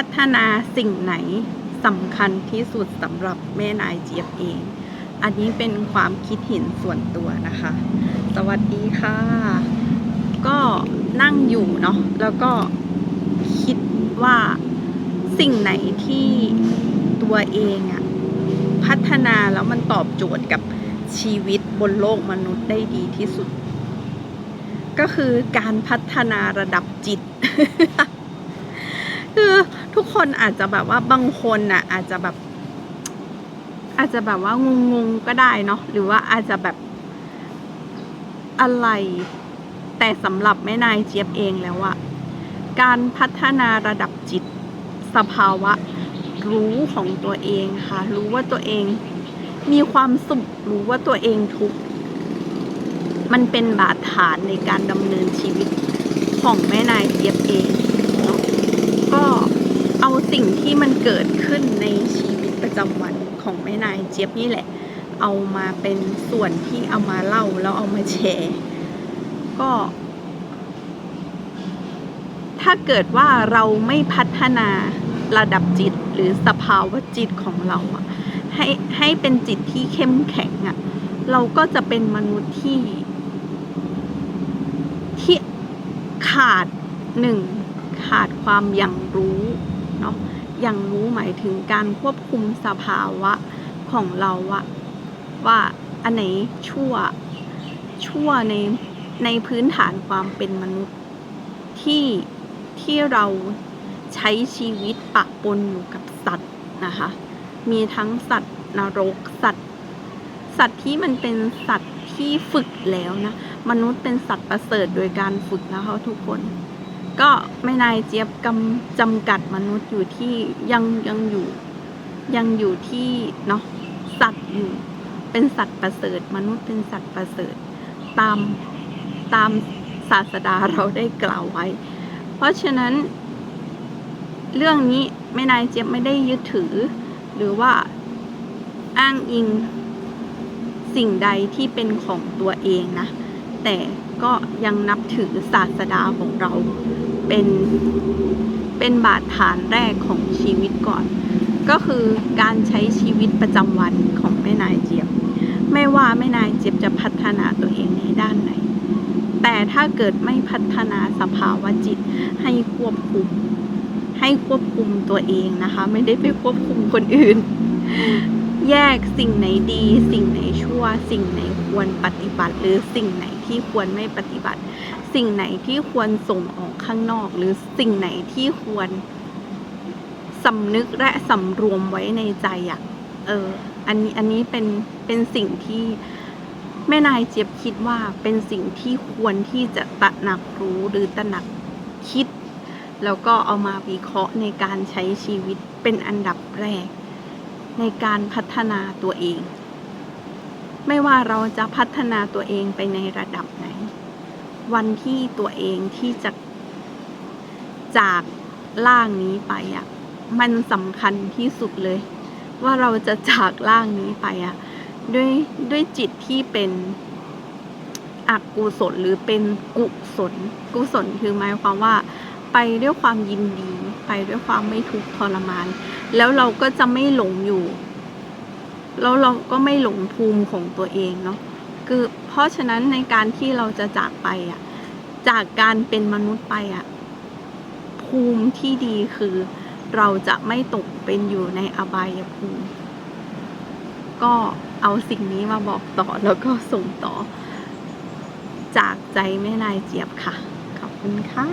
พัฒนาสิ่งไหนสำคัญที่สุดสำหรับแม่นายเจี๊ยบเอง อันนี้เป็นความคิดเห็นส่วนตัวนะคะ สวัสดีค่ะ ก็นั่งอยู่เนาะแล้วก็คิดว่าสิ่งไหนที่ตัวเองอะพัฒนาแล้วมันตอบโจทย์กับชีวิตบนโลกมนุษย์ได้ดีที่สุด ก็คือการพัฒนาระดับจิต ทุกคนอาจจะแบบว่าบางคนน่ะอาจจะแบบ อาจจะแบบว่างงๆก็ได้เนาะหรือว่าอาจจะแบบอะไร แต่สำหรับแม่นายเจี๊ยบเองแล้วอะการพัฒนาระดับจิตสภาวะ รู้ของตัวเองค่ะ รู้ว่าตัวเองมีความสุขรู้ว่าตัวเองทุกข์มันเป็นบาดฐานในการดำเนินชีวิตของแม่นายเจี๊ยบเอง สิ่งที่มันเกิดขึ้นในชีวิตประจำวันของแม่นายเจี๊ยบนี่แหละ เอามาเป็นส่วนที่เอามาเล่าแล้วเอามาแชร์ ก็ ถ้าเกิดว่าเราไม่พัฒนาระดับจิตหรือสภาวะจิตของเราอะให้ให้เป็นจิตที่เข้มแข็งอะเราก็จะเป็นมนุษย์ที่ ที่ขาดหนึ่งขาดความอย่างรู้ เนาะอย่างรู้หมายถึงการควบคุมสภาวะของเราอะว่าอันไหนชั่วชั่วในในพื้นฐานความเป็นมนุษย์ที่ที่เราใช้ชีวิตปะปนอยู่กับสัตว์นะคะ มีทั้งสัตว์นรกสัตว์ สัตว์ที่มันเป็นสัตว์ที่ฝึกแล้วนะ มนุษย์เป็นสัตว์ประเสริฐโดยการฝึกนะคะทุกคน ก็ไม่นายเจี๊ยบกำจำกัดมนุษย์อยู่ที่ยังยังอยู่ยังอยู่ที่เนาะสัตว์อยู่เป็นสัตว์ประเสริฐ มนุษย์เป็นสัตว์ประเสริฐ ตามตามศาสดาเราได้กล่าวไว้ เพราะฉะนั้น เรื่องนี้แม่นายเจี๊ยบไม่ได้ยึดถือ หรือว่าอ้างอิงสิ่งใดที่เป็นของตัวเองนะ แต่ก็ยังนับถือศาสดาของเราเป็นเป็นบาดฐานแรกของชีวิตก่อน ก็คือการใช้ชีวิตประจำวันของแม่นายเจี๊ยบ ไม่ว่าแม่นายเจี๊ยบจะพัฒนาตัวเองในด้านไหน แต่ถ้าเกิดไม่พัฒนาสภาวะจิตให้ควบคุม ให้ควบคุมตัวเองนะคะ ไม่ได้ไปควบคุมคนอื่น แยกสิ่งไหนดี สิ่งไหนชั่ว สิ่งไหนควรปฏิบัติหรือสิ่งไหน ที่ควรไม่ปฏิบัติ สิ่งไหนที่ควรส่งออกข้างนอก หรือสิ่งไหนที่ควรสำนึกและสำรวมไว้ในใจอะเออ อันนี้อันนี้เป็นเป็นสิ่งที่แม่นายเจี๊ยบคิดว่าเป็นสิ่งที่ควรที่จะตระหนักรู้หรือตระหนักคิด แล้วก็เอามาวิเคราะห์ในการใช้ชีวิตเป็นอันดับแรก ในการพัฒนาตัวเอง ไม่ว่าเราจะพัฒนาตัวเองไปในระดับไหน วันที่ตัวเองที่จะจากล่างนี้ไปอะ มันสำคัญที่สุดเลย ว่าเราจะจากล่างนี้ไปอะ ด้วยด้วยจิตที่เป็นอกุศลหรือเป็นกุศล กุศลคือหมายความว่า ไปด้วยความยินดี ไปด้วยความไม่ทุกข์ทรมาน แล้วเราก็จะไม่หลงอยู่ แล้วเราก็ไม่หลงภูมิของตัวเองเนาะคือเพราะฉะนั้นในการที่เราจะจากไปอะ จากการเป็นมนุษย์ไปอะ ภูมิที่ดีคือ เราจะไม่ตกเป็นอยู่ในอบายภูมิ ก็เอาสิ่งนี้มาบอกต่อแล้วก็ส่งต่อ จากใจแม่นายเจี๊ยบค่ะ ขอบคุณค่ะ